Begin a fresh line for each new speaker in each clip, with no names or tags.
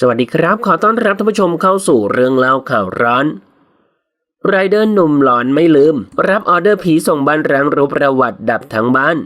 สวัสดีครับ ขอต้อนรับท่านผู้ชมเข้าสู่เรื่องเล่าข่าวร้อนไรเดอร์หนุ่มหลอนไม่ลืม รับออเดอร์ผีส่งบ้านร้างรูประวัติดับทั้งบ้าน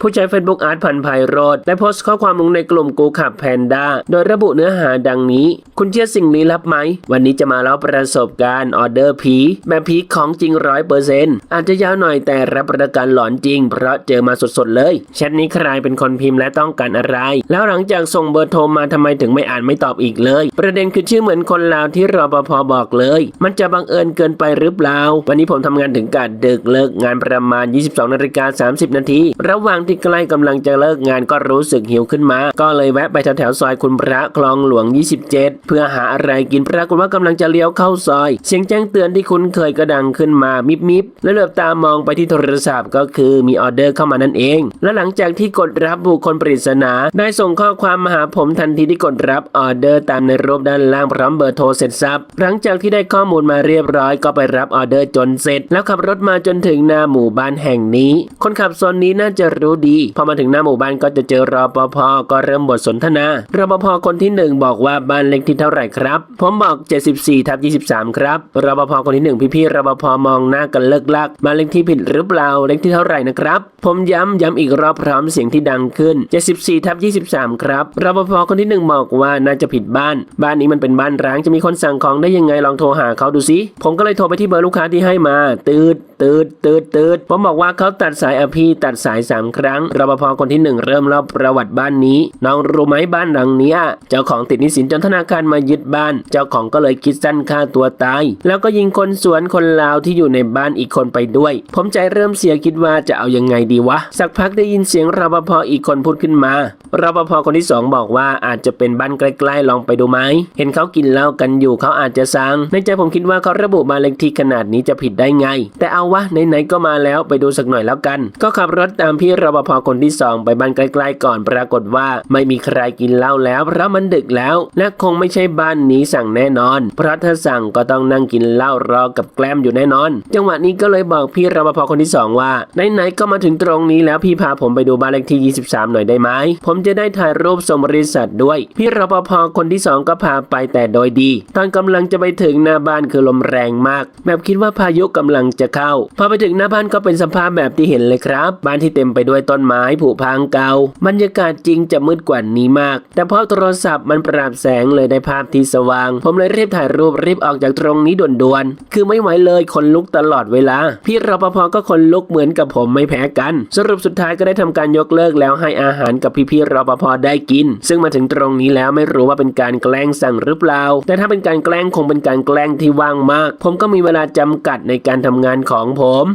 ผู้ใช้ Facebook อาร์ตพันธ์ไพโรดได้โพสต์ข้อความลงในกลุ่มกูขับแพนด้าโดยระบุเนื้อหาดังนี้ คุณเชื่อสิ่งลี้ลับไหม วันนี้จะมาเล่าประสบการณ์ออเดอร์ผีแบบผีของจริงร้อยเปอร์เซ็นต์อาจจะยาวหน่อยแต่รับประกันหลอนจริง เพราะเจอมาสดๆเลยแชทนี้ใครเป็นคนพิมพ์และต้องการอะไร แล้วหลังจากส่งเบอร์โทรมาทำไมถึงไม่อ่านไม่ตอบอีกเลย ประเด็นคือชื่อเหมือนคนลาวที่รปภบอกเลย มันจะบังเอิญเกินไปหรือเปล่าวันนี้ผมทำงานถึงกาดดึกเลิกงานประมาณ 22นาฬิกา30นาทีระหว่างที่ใกล้กำลังจะเลิกงานก็รู้สึกหิวขึ้นมา ก็เลยแวะไปแถวแถวๆซอยคุณพระคลองหลวง 27 เพื่อหาอะไรกินปรากฏว่ากำลังจะเลี้ยวเข้าซอย เสียงแจ้งเตือนที่คุ้นเคยก็ดังขึ้นมามิบมิบแล้วเหลือบตามองไปที่โทรศัพท์ก็คือมีออเดอร์เข้ามานั่นเอง และหลังจากที่กดรับบุคคลปริศนาได้ส่งข้อความมาหาผมทันทีที่กดรับออเดอร์ตามในรูปด้านล่างพร้อมเบอร์โทรเสร็จสับหลังจากที่ได้ข้อมูลมาเรียบร้อยก็ไปรับออเดอร์จนเสร็จ แล้วขับรถมาจนถึงหน้าหมู่บ้านแห่งนี้ คนขับโซนนี้น่าจะรู้ดี พอมาถึงหน้าหมู่บ้านก็จะเจอรอปภก็เริ่มบทสนทนารปภคนที่หนึ่งบอกว่าบ้านเลขที่เท่าไหร่ครับ ผมบอก 74ทับ23 ครับรปภคนที่หนึ่งพี่ๆรปภมองหน้ากันเลิกลักบ้านเลขที่ผิดหรือเปล่าเลขที่เท่าไหร่นะครับ ผมย้ำย้ำอีกรอบพร้อมเสียงที่ดังขึ้น 74ทับ23 ครับรปภคนที่หนึ่งบอกว่าน่าจะผิดบ้าน บ้านนี้มันเป็นบ้านร้างจะมีคนสั่งของได้ยังไงลองโทรหาเขาดูสิผมก็เลยโทรไปที่เบอร์ลูกค้าที่ให้มา ตืดตืดตืดตืดผมบอกว่าเขาตัดสายอพี่ตัดสายสามครั้งรปภคนที่หนึ่งเริ่มเล่าประวัติบ้านนี้ น้องรู้ไหมบ้านหลังเนี้ยเจ้าของติดนิสินจนธนาคารมายึดบ้าน เจ้าของก็เลยคิดสั้นฆ่าตัวตาย แล้วก็ยิงคนสวนคนลาวที่อยู่ในบ้านอีกคนไปด้วย ผมใจเริ่มเสียคิดว่าจะเอายังไงดีวะ สักพักได้ยินเสียงรปภอีกคนพูดขึ้นมารปภคนที่สองบอกว่าอาจจะเป็นบ้านใกล้ๆลองไปดูไหมเห็นเขากินเหล้ากันอยู่เขาอาจจะสั่งในใจผมคิดว่าเขาระบุมาเลขที่ขนาดนี้จะผิดได้ไง แต่เอาวะไหนๆก็มาแล้วไปดูสักหน่อยแล้วกัน ก็ขับรถตามพี่รปปภคนที่สองไปบ้านใกล้ๆก่อน ปรากฏว่าไม่มีใครกินเหล้าแล้ว เพราะมันดึกแล้ว และคงไม่ใช่บ้านนี้สั่งแน่นอน เพราะถ้าสั่งก็ต้องนั่งกินเหล้ารอกับแกล้มอยู่แน่นอน จังหวะนี้ก็เลยบอกพี่รปภคนที่สองว่าไหนๆก็มาถึงตรงนี้แล้วพี่พาผมไปดูบ้านเลขที่ 23 หน่อยได้ไหมผมจะได้ถ่ายรูปส่งบริษัทด้วย พี่รปภคนที่สองก็พาไปแต่โดยดี ตอนกำลังจะไปถึงหน้าบ้านคือลมแรงมาก แบบคิดว่าพายุกำลังจะเข้า พอไปถึงหน้าบ้านก็เป็นสภาพแบบที่เห็นเลยครับ บ้านที่เต็มไปด้วยต้นไม้ผุพังเก่าบรรยากาศจริงจะมืดกว่านี้มาก แต่เพราะโทรศัพท์มันปรับแสงเลยได้ภาพที่สว่าง ผมเลยรีบถ่ายรูปรีบออกจากตรงนี้ด่วนๆ คือไม่ไหวเลยคนลุกตลอดเวลา พี่รปภก็คนลุกเหมือนกับผมไม่แพ้กัน สรุปสุดท้ายก็ได้ทำการยกเลิกแล้วให้อาหารกับพี่ๆรปภได้กิน ซึ่งมาถึงตรงนี้แล้วไม่รู้ว่าเป็นการแกล้งสั่งหรือเปล่า แต่ถ้าเป็นการแกล้งคงเป็นการแกล้งที่ว่างมาก ผมก็มีเวลาจำกัดในการทำงานของผม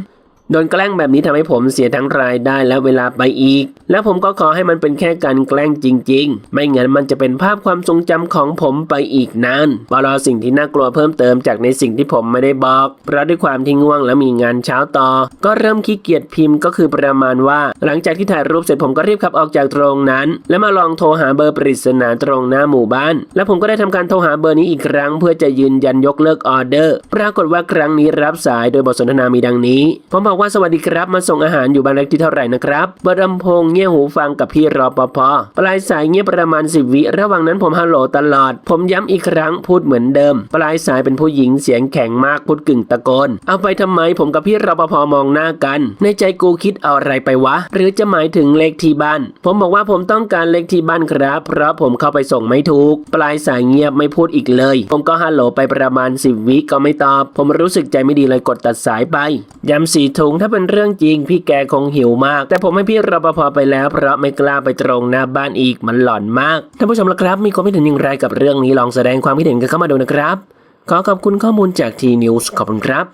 โดนแกล้งแบบนี้ทำให้ผมเสียทั้งรายได้และเวลาไปอีก และผมก็ขอให้มันเป็นแค่การแกล้งจริง ๆ ไม่งั้นมันจะเป็นภาพความทรงจำของผมไปอีกนานบรอสิ่งที่น่ากลัวเพิ่มเติมจากในสิ่งที่ผมไม่ได้บอก เพราะด้วยความที่ง่วงและมีงานเช้าต่อ ก็เริ่มขี้เกียจพิมพ์ก็คือประมาณว่า หลังจากที่ถ่ายรูปเสร็จผมก็รีบขับออกจากตรงนั้น และมาลองโทรหาเบอร์ปริศนาตรงหน้าหมู่บ้าน และผมก็ได้ทำการโทรหาเบอร์นี้อีกครั้ง เพื่อจะยืนยันยกเลิกออเดอร์ ปรากฏว่าครั้งนี้รับสายโดยบทสนทนามีดังนี้ผมบอกว่าสวัสดีครับ มาส่งอาหารอยู่บ้านเลขที่เท่าไหร่นะครับเบอร์ลำโพงเงี่ยหูฟังกับพี่รอปภปลายสายเงียบประมาณสิบวิระหว่างนั้นผมฮัลโหลตลอด ผมย้ำอีกครั้งพูดเหมือนเดิม ปลายสายเป็นผู้หญิงเสียงแข็งมากพูดกึ่งตะโกน เอาไปทำไมผมกับพี่รปภมองหน้ากัน ในใจกูคิดเอาอะไรไปวะ หรือจะหมายถึงเลขที่บ้าน ผมบอกว่าผมต้องการเลขที่บ้านครับ เพราะผมเข้าไปส่งไม่ถูก ปลายสายเงียบไม่พูดอีกเลย ผมก็ฮัลโหลไปประมาณสิบวิก็ไม่ตอบ ผมรู้สึกใจไม่ดีเลยกดตัดสายไปย้ำสีถุงถ้าเป็นเรื่องจริง พี่แกคงหิวมาก แต่ผมให้พี่รปภไปแล้วเพราะไม่กล้าไปตรงหน้าบ้านอีกมันหลอนมากท่านผู้ชมละครับ มีความคิดเห็นอย่างไรกับเรื่องนี้ลองแสดงความคิดเห็นกันเข้ามาดูนะครับ ขอขอบคุณข้อมูลจากทีนิวส์ขอบคุณครับ